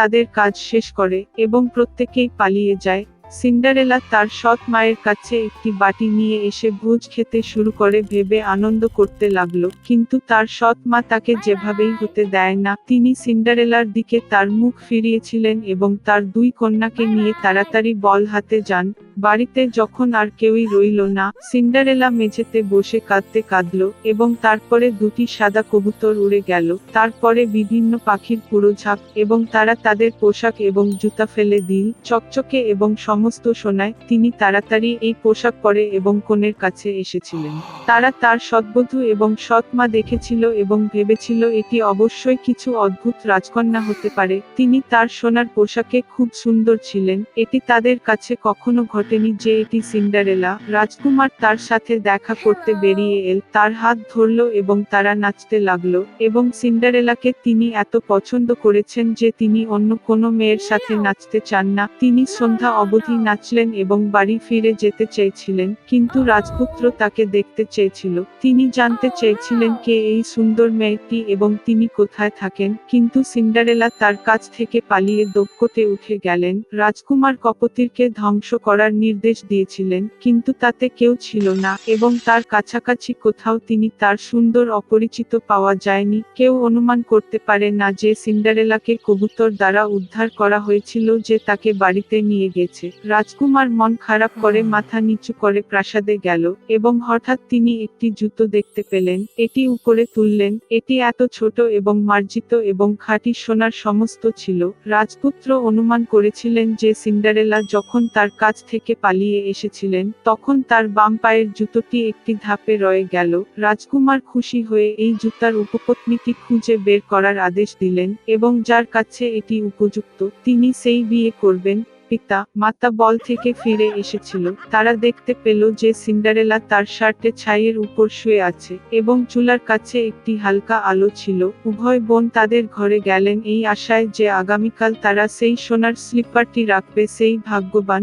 তাদের কাজ শেষ করে এবং প্রত্যেকেই পালিয়ে যায়। সিন্ডারেলা তার সৎ মায়ের কাছে একটি বাটি নিয়ে এসে ভোজ খেতে শুরু করে, ভেবে আনন্দ করতে লাগল। কিন্তু তার সৎ মা তাকে যেভাবেই হতে দেয় না, তিনি সিন্ডারেলার দিকে তার মুখ ফিরিয়েছিলেন এবং তার দুই কন্যাকে নিয়ে তাড়াতাড়ি বল হাতে যান। বাড়িতে যখন আর কেউই রইল না, সিন্ডারেলা মেঝেতে বসে কাঁদতে কাঁদলো এবং তারপরে দুটি সাদা কবুতর উড়ে গেল। তারপরে বিভিন্ন পাখির পুরো ঝাঁক এবং তারা তাদের পোশাক এবং জুতা ফেলে দিল। চকচকে এবং সমস্ত সোনায় তিনি তাড়াতাড়ি এই পোশাক পরে এবং কনের কাছে এসেছিলেন। তারা তার সৎবধূ এবং সৎ মা দেখেছিল এবং ভেবেছিল এটি অবশ্যই কিছু অদ্ভুত রাজকন্যা হতে পারে। তিনি তার সোনার পোশাকে খুব সুন্দর ছিলেন। এটি তাদের কাছে কখনো ঘটেনি যে এটি সিন্ডারেলা। রাজকুমার তার সাথে দেখা করতে বেরিয়ে এল, তার হাত ধরলো এবং তারা নাচতে লাগল এবং সিন্ডারেলাকে তিনি এত পছন্দ করেছেন যে তিনি অন্য কোনো মেয়ের সাথে নাচতে চান না। তিনি সন্ধ্যা অবধি নাচলেন এবং বাড়ি ফিরে যেতে চেয়েছিলেন, কিন্তু রাজপুত্র তাকে দেখতে চেয়েছিল। তিনি জানতে চেয়েছিলেন কে এই সুন্দর মেয়েটি এবং তিনি কোথায় থাকেন, কিন্তু সিন্ডারেলা তার কাছ থেকে পালিয়ে দক্ষতে উঠে গেলেন। রাজকুমার কপতিরকে ধ্বংস করার নির্দেশ দিয়েছিলেন, কিন্তু তাতে কেউ ছিল না এবং তার কাছাকাছি কোথাও তিনি তার সুন্দর অপরিচিত পাওয়া যায়নি। কেউ অনুমান করতে পারে না যে সিন্ডারেলাকে কবুতর দ্বারা উদ্ধার করা হয়েছিল যে তাকে বাড়িতে নিয়ে গেছে। রাজকুমার মন খারাপ করে মাথা নিচু করে প্রাসাদে গেল এবং হঠাৎ তিনি একটি জুতো দেখতে পেলেন। এটি উপরে তুললেন। এটি এত ছোট এবং মার্জিত এবং খাঁটি সোনার সমস্ত ছিল। রাজপুত্র অনুমান করেছিলেন যে সিন্ডারেলা যখন তার কাছ থেকে পালিয়ে এসেছিলেন তখন তার বাম পায়ের জুতোটি একটি ধাপে রয়ে গেল। রাজকুমার খুশি হয়ে এই জুতার উপপত্নীটি খুঁজে বের করার আদেশ দিলেন এবং যার কাছে এটি উপযুক্ত তিনি সেই বিয়ে করবেন। পিতা, মাতা বল থেকে ফিরে এসেছিল। তারা দেখতে পেল যে সিন্ডারেলা তার শার্টে ছাইয়ের উপর শুয়ে আছে এবং চুলার কাছে একটি হালকা আলো ছিল। উভয় বোন তাদের ঘরে গেলেন এই আশায় যে আগামীকাল তারা সেই সোনার স্লিপারটি রাখবে, সেই ভাগ্যবান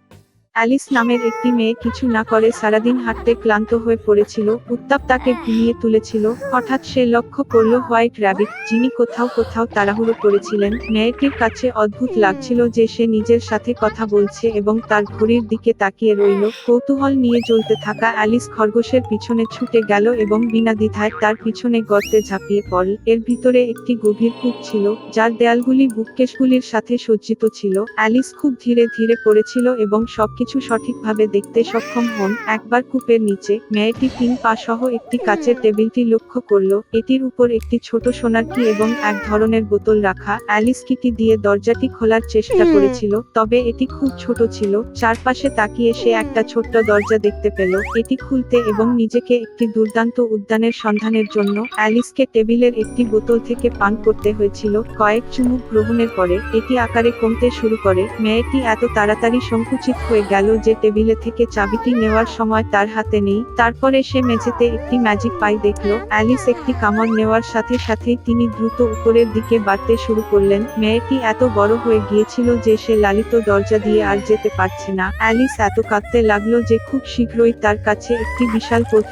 অ্যালিস নামের একটি মেয়ে কিছু না করে সারাদিন হাঁটতে ক্লান্ত হয়ে পড়েছিল, উত্তাপ তাকে ঘুমিয়ে তুলেছিল, হঠাৎ সে লক্ষ্য করল হোয়াইট র্যাবিট, যিনি কোথাও কোথাও তাড়াহুড়ো করেছিলেন। মেয়েটির কাছে অদ্ভুত লাগছিল যে সে নিজের সাথে কথা বলছে এবং তার ঘড়ির দিকে তাকিয়ে রইল। কৌতূহল নিয়ে চলতে থাকা অ্যালিস খরগোশের পিছনে ছুটে গেল এবং বিনা দ্বিধায় তার পিছনে গর্তে ঝাঁপিয়ে পড়ল। এর ভিতরে একটি গভীর কূপ ছিল, যার দেয়ালগুলি বুককেশগুলির সাথে সজ্জিত ছিল। অ্যালিস খুব ধীরে ধীরে পড়েছিল এবং সবকিছু সঠিকভাবে দেখতে সক্ষম হন। একবার কূপের নিচে মেয়েটি তিন পা সহ একটি কাচের টেবিলটি লক্ষ্য করল এটির উপর একটি ছোট সোনার কি এবং এক ধরনের বোতল রাখা। অ্যালিস কিটি দিয়ে দরজাটি খোলার চেষ্টা করেছিল তবে এটি খুব ছোট ছিল। চারপাশে তাকিয়ে সে একটা ছোট্ট দরজা দেখতে পেল এটি খুলতে এবং নিজেকে একটি দুর্দান্ত উদ্যানের সন্ধানের জন্য। অ্যালিসকে টেবিলের একটি বোতল থেকে পান করতে হয়েছিল। কয়েক চুমুক গ্রহণের পরে এটি আকারে কমতে শুরু করে। মেয়েটি এত তাড়াতাড়ি সংকুচিত হয়ে গেল যে টেবিলে থেকে চাবিটি নেওয়ার সময় তার হাতে নেই। তারপরে সে মেঝেতে একটি ম্যাজিক পাই দেখল। অ্যালিস একটি কামড় নেওয়ার সাথে সাথেই তিনি দ্রুত উপরের দিকে বাড়তে শুরু করলেন। মেয়েটি এত বড় হয়ে গিয়েছিল যে সে লালিত দরজা দিয়ে আর যেতে পারছে না। অ্যালিস এত কাঁদতে লাগল যে খুব শীঘ্রই তার কাছে একটি বিশাল পথ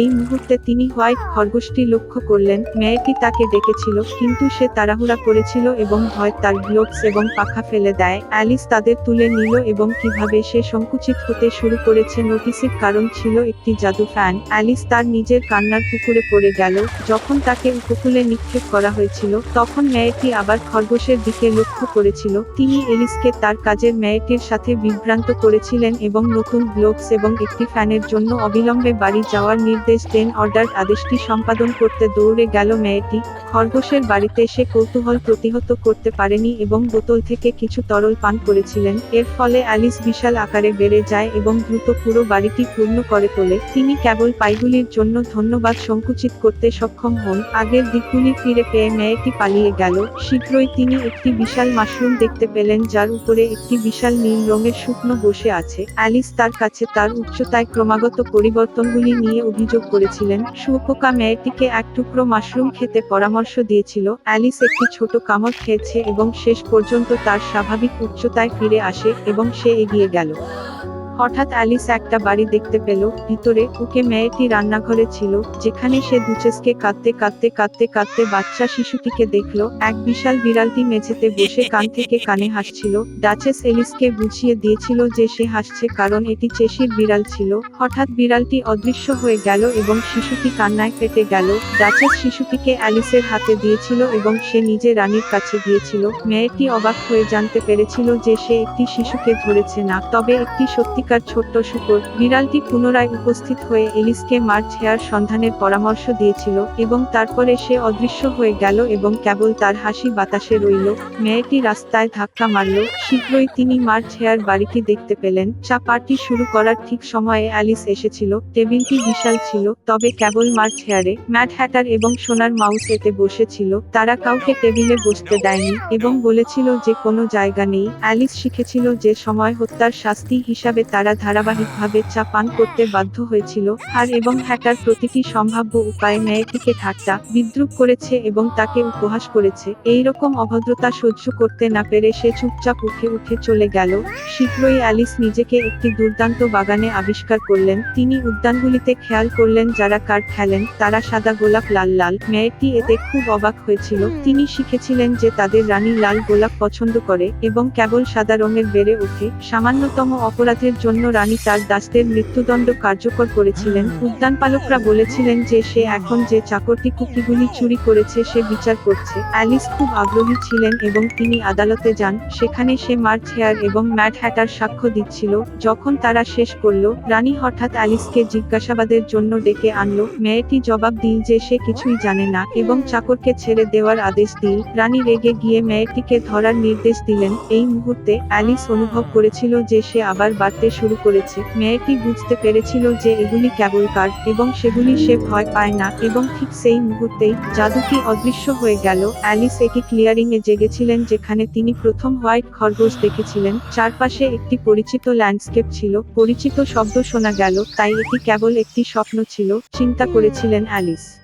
এই মুহূর্তে তিনি হোয়াইট খরগোশটি লক্ষ্য করলেন। মেয়েটি তাকে ডেকেছিল, কিন্তু সে তাড়াহুড়া করেছিল এবং ভয় তার গ্লোভস এবং পাখা ফেলে দেয়। অ্যালিস তাদের তুলে নিল এবং কীভাবে সে সংকুচিত হতে শুরু করেছে নোটিসের কারণ ছিল একটি জাদু ফ্যান অ্যালিস তার নিজের কান্নার পুকুরে পড়ে গেল। যখন তাকে উপকূলে নিক্ষেপ করা হয়েছিল, তখন মেয়েটি আবার খরগোশের দিকে লক্ষ্য করেছিল। তিনি এলিসকে তার কাজের মেয়েটির সাথে বিভ্রান্ত করেছিলেন এবং নতুন গ্লোভস এবং একটি ফ্যানের জন্য অবিলম্বে বাড়ি যাওয়ার নির্দেশ দেন অর্ডার আদেশটি সম্পাদন করতে দৌড়ে গেল মেয়েটি। খরগোশের বাড়িতে সে কৌতূহল প্রতিহত করতে পারেনি এবং বোতল থেকে কিছু তরল পান করেছিলেন। এর ফলে অ্যালিস বিশাল আকারে বেড়ে যায় এবং দ্রুত পুরো বাড়িটি পূর্ণ করে তোলে, তিনি কেবল পাইগুলির জন্য ধন্যবাদ সংকুচিত করতে সক্ষম হন। আগের দিকগুলি ফিরে পেয়ে মেয়েটি পালিয়ে গেল। শীঘ্রই তিনি একটি বিশাল মাশরুম দেখতে পেলেন, যার উপরে একটি বিশাল নীল রঙের শুকনো বসে আছে। অ্যালিস তার কাছে তার উচ্চতায় ক্রমাগত পরিবর্তনগুলি নিয়ে অভিযোগ করেছিলেন। শুয়োপোকা মেয়েটিকে এক টুকরো মাশরুম খেতে পরামর্শ দিয়েছিল। অ্যালিস একটি ছোট কামড় খেয়েছে এবং শেষ পর্যন্ত তার স্বাভাবিক উচ্চতায় ফিরে আসে এবং সে এগিয়ে গেল। 와우. হঠাৎ অ্যালিস একটা বাড়ি দেখতে পেল, ভিতরে ওকে মেয়েটি রান্নাঘরে ছিল, যেখানে সে দুচেসকে কাঁদতে কাঁদতে কাঁদতে কাঁদতে বাচ্চা শিশুটিকে দেখল, এক বিশাল বিড়ালটি মেঝেতে বসে কান থেকে কানে হাসছিল, ডাচেস এলিসকে বুঝিয়ে দিয়েছিল যে সে হাসছে কারণ এটি চেশির বিড়াল ছিল, হঠাৎ বিড়ালটি অদৃশ্য হয়ে গেল এবং শিশুটি কান্নায় পেটে গেল, ডাচেস শিশুটিকে অ্যালিসের হাতে দিয়েছিল এবং সে নিজে রানীর কাছে গিয়েছিল, মেয়েটি অবাক হয়ে জানতে পেরেছিল যে সে একটি শিশুকে ধরেছে না, তবে একটি সত্যিকার ছোট্ট শুকর বিড়ালটি পুনরায় উপস্থিত হয়ে এলিসকে মার্চ হেয়ার সন্ধানের পরামর্শ দিয়েছিল এবং তারপরে সে অদৃশ্য হয়ে গেল এবং কেবল তার হাসি বাতাসে রইল। মেয়েটি রাস্তায় ধাক্কা মারল। শীঘ্রই তিনি মার্চ হেয়ার বাড়িটি দেখতে পেলেন। চা পার্টি শুরু করার ঠিক সময়ে অ্যালিস এসেছিল। টেবিলটি বিশাল ছিল, তবে কেবল মার্চ হেয়ারে, ম্যাট হ্যাটার এবং সোনার মাউস এতে বসেছিল। তারা কাউকে টেবিলে বসতে দেয়নি এবং বলেছিল যে কোনো জায়গা নেই। অ্যালিস শিখেছিল যে সময় হত্যার শাস্তি হিসাবে তারা ধারাবাহিকভাবে চা পান করতে বাধ্য হয়েছিল, আর এবং হ্যাটার প্রতিটি সম্ভাব্য উপায়ে মেয়েটিকে ঠাট্টা, বিদ্রুপ করেছে এবং তাকে উপহাস করেছে। এই রকম অভদ্রতা সহ্য করতে না পেরে সে চুপচাপ উঠে উঠে চলে গেল। শীঘ্রই অ্যালিস নিজেকে একটি দুর্দান্ত বাগানে আবিষ্কার করলেন। তিনি উদ্যানগুলিতে খেয়াল করলেন যারা কার্ড খেলেন, তারা সাদা গোলাপ, লাল লাল। মেয়েটি এতে খুব অবাক হয়েছিল। তিনি শিখেছিলেন যে তাদের রানী লাল গোলাপ পছন্দ করে এবং কেবল সাদা রঙের বেড়ে ওঠে। সামান্যতম অপরাধের জন্য রানী তার দাসদের মৃত্যুদণ্ড কার্যকর করেছিলেন। উদ্যানপালকরা বলেছিলেন যে সে এখন যে চাকরটি কুকিগুলি চুরি করেছে সে বিচার করছে। অ্যালিস খুব আগ্রহী ছিলেন এবং তিনি আদালতে যান। সেখানে সে মার্চ হেয়ার এবং ম্যাট হ্যাটার সাক্ষ্য দিচ্ছিল। যখন তারা শেষ করল, রানী হঠাৎ অ্যালিসকে জিজ্ঞাসাবাদের জন্য ডেকে আনলো। মেয়েটি জবাব দিল যে সে কিছুই জানে না এবং চাকরকে ছেড়ে দেওয়ার আদেশ দিল। রানী রেগে গিয়ে মেয়েটিকে ধরার নির্দেশ দিলেন। এই মুহূর্তে অ্যালিস অনুভব করেছিল যে সে আবার বাড়তে শুরু করেছে। মেয়েটি বুঝতে পেরেছিল যে এগুলি কেবল কার্ড এবং সেগুলি সে ভয় পায় না এবং ঠিক সেই মুহূর্তেই জাদুটি অদৃশ্য হয়ে গেল। অ্যালিস একটি ক্লিয়ারিং এ জেগেছিলেন যেখানে তিনি প্রথম হোয়াইট খরগোশ দেখেছিলেন। চারপাশে একটি পরিচিত ল্যান্ডস্কেপ ছিল। পরিচিত শব্দ শোনা গেল, তাই এটি কেবল একটি স্বপ্ন ছিল, চিন্তা করেছিলেন অ্যালিস।